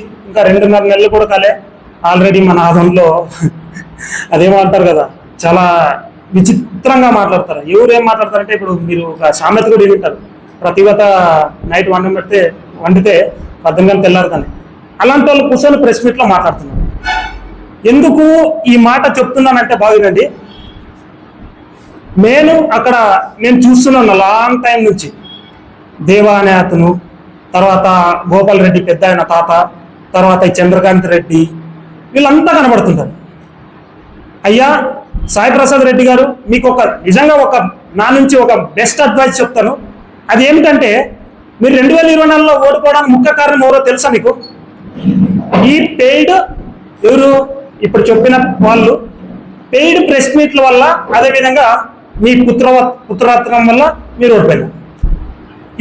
ఇంకా రెండున్నర నెలలు కూడా కాలే. ఆల్రెడీ మన ఆదంలో అదేమో అంటారు కదా చాలా విచిత్రంగా మాట్లాడతారు. ఎవరు ఏం మాట్లాడతారంటే ఇప్పుడు మీరు ఒక సామెత కూడా వింటారు. ప్రతివత నైట్ వండ పెడితే వండితే పద్దెనిమిది తెల్లారు కానీ. అలాంటి వాళ్ళు కూర్చొని ప్రెస్ మీట్లో మాట్లాడుతున్నారు. ఎందుకు ఈ మాట చెప్తున్నానంటే బాగుందండి నేను అక్కడ నేను చూస్తున్నాను లాంగ్ టైం నుంచి. దేవా అనే అతను తర్వాత గోపాల్ రెడ్డి పెద్ద ఆయన తాత తర్వాత చంద్రకాంత్ రెడ్డి వీళ్ళంతా కనబడుతుంటారు. అయ్యా సాయి ప్రసాద్ రెడ్డి గారు మీకు ఒక నిజంగా ఒక నా నుంచి ఒక బెస్ట్ అడ్వైస్ చెప్తాను. అది ఏమిటంటే మీరు రెండు వేల ఇరవై నాలుగులో ఓడిపోవడానికి ముఖ్య కారణం ఎవరో తెలుసా మీకు? ఈ పెయిడ్ ఎవరు? ఇప్పుడు చెప్పిన వాళ్ళు. పెయిడ్ ప్రెస్ మీట్ల వల్ల అదేవిధంగా మీ పుత్ర పుత్రరత్నం వల్ల మీరు ఓడిపోయారు.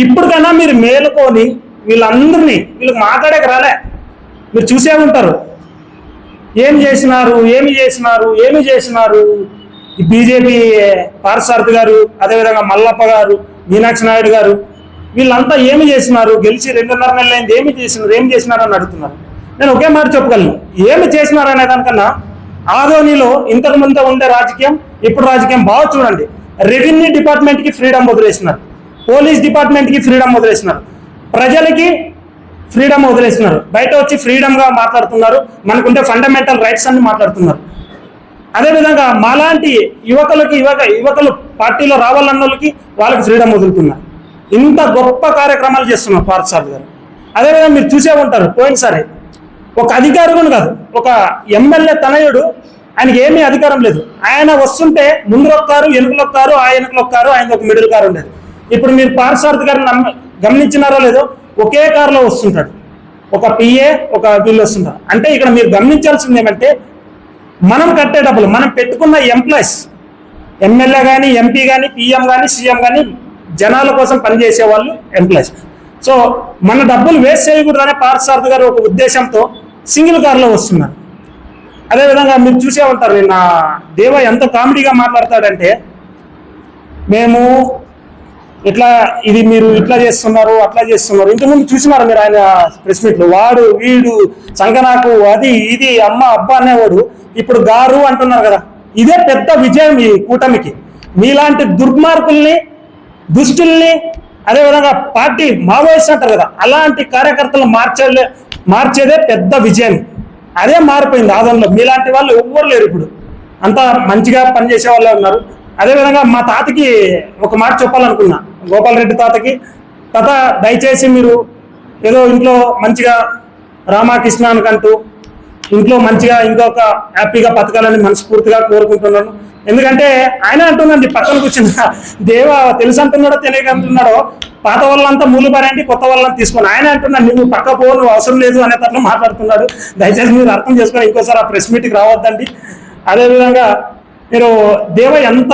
ఇప్పటికైనా మీరు మేలుకొని వీళ్ళందరినీ వీళ్ళకి మాట్లాడక రాలే. మీరు చూసే ఉంటారు. ఏం చేసినారు ఏమి చేసినారు ఏమి చేసినారు? ఈ బీజేపీ పార్సారథి గారు అదేవిధంగా మల్లప్ప గారు మీనాక్షి నాయుడు గారు వీళ్ళంతా ఏమి చేసినారు? గెలిచి రెండున్నర నెలలు అయింది ఏమి చేసినారు? ఏమి చేసినారు అని అడుగుతున్నారు. నేను ఒకే మాట చెప్పగలను. ఏమి చేసినారు అనే దానికన్నా ఆదోనిలో ఇంతకుముందు ఉండే రాజకీయం ఇప్పుడు రాజకీయం బాగా చూడండి. రెవెన్యూ డిపార్ట్మెంట్కి ఫ్రీడమ్ వదిలేసినారు. పోలీస్ డిపార్ట్మెంట్కి ఫ్రీడమ్ వదిలేసినారు. ప్రజలకి ఫ్రీడమ్ వదిలేస్తున్నారు బయట వచ్చి ఫ్రీడమ్గా మాట్లాడుతున్నారు. మనకుంటే ఫండమెంటల్ రైట్స్ అన్ని మాట్లాడుతున్నారు. అదేవిధంగా మాలాంటి యువకులకి యువక యువకులు పార్టీలో రావాలన్న వాళ్ళకి వాళ్ళకి ఫ్రీడమ్ వదులుతున్నారు. ఇంత గొప్ప కార్యక్రమాలు చేస్తున్నారు పార్థసారథి గారు. అదేవిధంగా మీరు చూసే ఉంటారు పోయినసారి ఒక అధికారి కూడా కాదు ఒక ఎమ్మెల్యే తనయుడు ఆయనకి ఏమీ అధికారం లేదు. ఆయన వస్తుంటే ముందు ఒక్కారు వెనుకలు ఆ వెనుకలు ఒక ఆయన ఒక మిడిల్ కారు ఉండేది. ఇప్పుడు మీరు పార్శ్వార్థి గారిని నమ్మ- గమనించినారో లేదో ఒకే కారులో వస్తుంటాడు. ఒక పిఏ ఒక వీళ్ళు వస్తుంటారు. అంటే ఇక్కడ మీరు గమనించాల్సింది ఏమంటే మనం కట్టే డబ్బులు మనం పెట్టుకున్న ఎంప్లాయీస్ ఎమ్మెల్యే కానీ ఎంపీ కానీ పిఎం కానీ సీఎం కానీ జనాల కోసం పనిచేసే వాళ్ళు ఎంప్లాయీస్ సో మన డబ్బులు వేస్ట్ చేయకూడదనే పార్థసారథి గారు ఒక ఉద్దేశంతో సింగిల్ కార్లో వస్తున్నారు. అదేవిధంగా మీరు చూసే ఉంటారు నిన్న దేవ ఎంత కామెడీగా మాట్లాడతాడంటే మేము ఇట్లా ఇది మీరు ఇట్లా చేస్తున్నారు అట్లా చేస్తున్నారు. ఇంతకుముందు చూసినారు మీరు ఆయన ప్రెస్ మీట్లు? వాడు వీడు సంకనాకు అది ఇది అమ్మ అబ్బా అనేవాడు. ఇప్పుడు గారు అంటున్నారు కదా ఇదే పెద్ద విజయం ఈ కూటమికి. మీలాంటి దుర్మార్గుల్ని దుష్టుల్ని అదేవిధంగా పార్టీ మావోయిస్ట్ అంటారు కదా అలాంటి కార్యకర్తలు మార్చలే మార్చేదే పెద్ద విజయం. అదే మారిపోయింది ఆదంలో మీలాంటి వాళ్ళు ఎవ్వరు లేరు ఇప్పుడు. అంతా మంచిగా పనిచేసే వాళ్ళే ఉన్నారు. అదేవిధంగా మా తాతకి ఒక మాట చెప్పాలనుకున్నా. గోపాల్ రెడ్డి తాతకి. తాత దయచేసి మీరు ఏదో ఇంట్లో మంచిగా రామకృష్ణానికంటూ ఇంట్లో మంచిగా ఇంకొక హ్యాపీగా బతకాలని మనస్ఫూర్తిగా కోరుకుంటున్నాను. ఎందుకంటే ఆయన అంటుందండి పక్కన కూర్చున్న దేవ తెలుసు అంటున్నాడో తెలియక అంటున్నాడో పాత వాళ్ళంతా మూలు పారేంటి కొత్త వాళ్ళని తీసుకొని ఆయన అంటున్నాడు నువ్వు పక్క పో నువ్వు అవసరం లేదు అనే అనేటట్లు మాట్లాడుతున్నాడు. దయచేసి మీరు అర్థం చేసుకొని ఇంకోసారి ఆ ప్రెస్ మీట్కి రావద్దండి. అదేవిధంగా మీరు దేవ ఎంత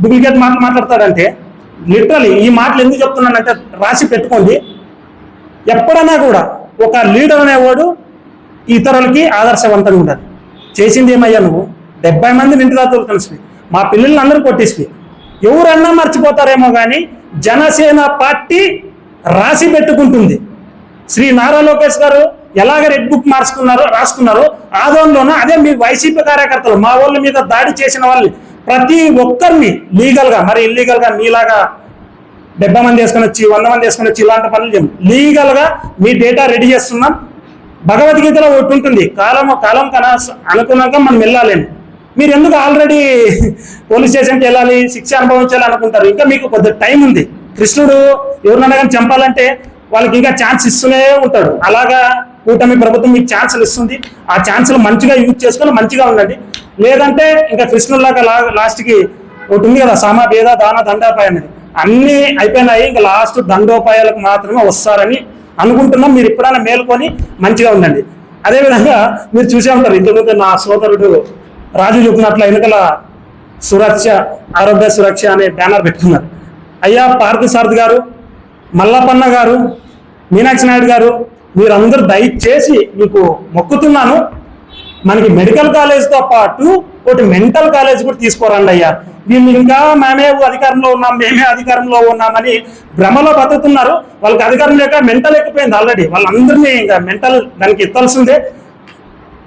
డూప్లికేట్ మాట మాట్లాడతాడంటే లిటరలీ ఈ మాటలు ఎందుకు చెప్తున్నానంటే రాసి పెట్టుకోండి. ఎప్పుడైనా కూడా ఒక లీడర్ అనేవాడు ఇతరులకి ఆదర్శవంతంగా ఉండాలి చేసింది ఏమయ్యా నువ్వు? డెబ్బై మందిని ఇంటి దాతలు కలిసి మా పిల్లల్ని అందరూ కొట్టేసి ఎవరన్నా మర్చిపోతారేమో కానీ జనసేన పార్టీ రాసి పెట్టుకుంటుంది. శ్రీ నారా లోకేష్ గారు ఎలాగ రెడ్ బుక్ మార్చుకున్నారో రాసుకున్నారో ఆదోళనలోనూ అదే మీ వైసీపీ కార్యకర్తలు మా వాళ్ళ మీద దాడి చేసిన వాళ్ళని ప్రతి ఒక్కరిని లీగల్గా మరి ఇల్లీగల్గా మీలాగా డెబ్బై మంది వేసుకొని వచ్చి వంద మంది వేసుకొని వచ్చి ఇలాంటి పనులు చేయం లీగల్గా మీ డేటా రెడీ చేస్తున్నాం. భగవద్గీతలో ఒకటి ఉంటుంది కాలం కాలం కన అనుకున్నాక మనం వెళ్ళాలని మీరు ఎందుకు ఆల్రెడీ పోలీస్ స్టేషన్కి వెళ్ళాలి శిక్ష అనుభవించాలి అనుకుంటారు? ఇంకా మీకు కొద్ది టైం ఉంది. కృష్ణుడు ఎవరినైనా కానీ చంపాలంటే వాళ్ళకి ఇంకా ఛాన్స్ ఇస్తూనే ఉంటాడు. అలాగా కూటమి ప్రభుత్వం మీకు ఛాన్సులు ఇస్తుంది. ఆ ఛాన్సులు మంచిగా యూజ్ చేసుకొని మంచిగా ఉండండి. లేదంటే ఇంకా కృష్ణుల్లాగా లా లాస్ట్కి ఒకటి ఉంది కదా సామా భేద దాన దండోపాయ అనేది. అన్నీ అయిపోయినాయి ఇంకా లాస్ట్ దండోపాయాలకు మాత్రమే వస్తారని అనుకుంటున్నాం. మీరు ఎప్పుడైనా మేల్కొని మంచిగా ఉండండి. అదేవిధంగా మీరు చూసే ఉంటారు ఇంతకుముందు నా సోదరుడు రాజు చెప్పినట్ల ఎన్నికల సురక్ష ఆరోగ్య సురక్ష అనే బ్యానర్ పెట్టుకున్నారు. అయ్యా పార్థసారథి గారు మల్లపన్న గారు మీనాక్షి నాయుడు గారు మీరందరూ దయచేసి మీకు మొక్కుతున్నాను. మనకి మెడికల్ కాలేజ్తో పాటు ఒకటి మెంటల్ కాలేజ్ కూడా తీసుకోరండి అయ్యా. వీళ్ళు ఇంకా మేమే అధికారంలో ఉన్నాం మేమే అధికారంలో ఉన్నామని భ్రమలో బతుకుతున్నారు. వాళ్ళకి అధికారం లేక మెంటల్ ఎక్కిపోయింది ఆల్రెడీ వాళ్ళందరినీ ఇంకా మెంటల్ దానికి ఎత్తాల్సిందే.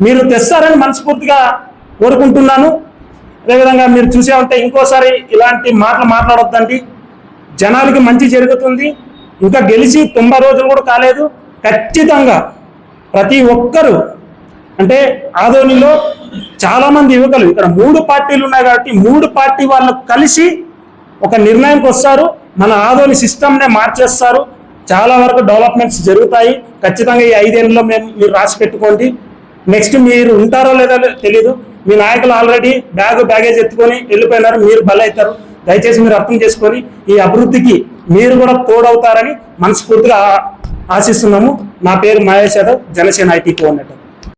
మీరు తెస్తారని మనస్ఫూర్తిగా కోరుకుంటున్నాను. అదేవిధంగా మీరు చూసే ఉంటే ఇంకోసారి ఇలాంటి మాటలు మాట్లాడొద్దండి. జనాలకి మంచి జరుగుతుంది. ఇంకా గెలిచి తొంభై రోజులు కూడా కాలేదు. ఖచ్చితంగా ప్రతి ఒక్కరూ అంటే ఆదోనిలో చాలా మంది యువకులు ఇక్కడ మూడు పార్టీలు ఉన్నాయి కాబట్టి మూడు పార్టీ వాళ్ళు కలిసి ఒక నిర్ణయానికి వస్తారు. మన ఆదోని సిస్టమ్నే మార్చేస్తారు. చాలా వరకు డెవలప్మెంట్స్ జరుగుతాయి. ఖచ్చితంగా ఈ ఐదేళ్ళలో మేము మీరు రాసి పెట్టుకోండి. నెక్స్ట్ మీరు ఉంటారో లేదో తెలీదు. మీ నాయకులు ఆల్రెడీ బ్యాగ్ బ్యాగేజ్ ఎత్తుకొని వెళ్ళిపోయినారు. మీరు బలవుతారు దయచేసి మీరు అర్థం చేసుకొని ఈ అభివృద్ధికి మీరు కూడా తోడవుతారని మనస్ఫూర్తిగా ఆశిస్తున్నాము. నా పేరు మహేష్ యాదవ్ జనసేన ఐటీ కోఆర్డినేటర్.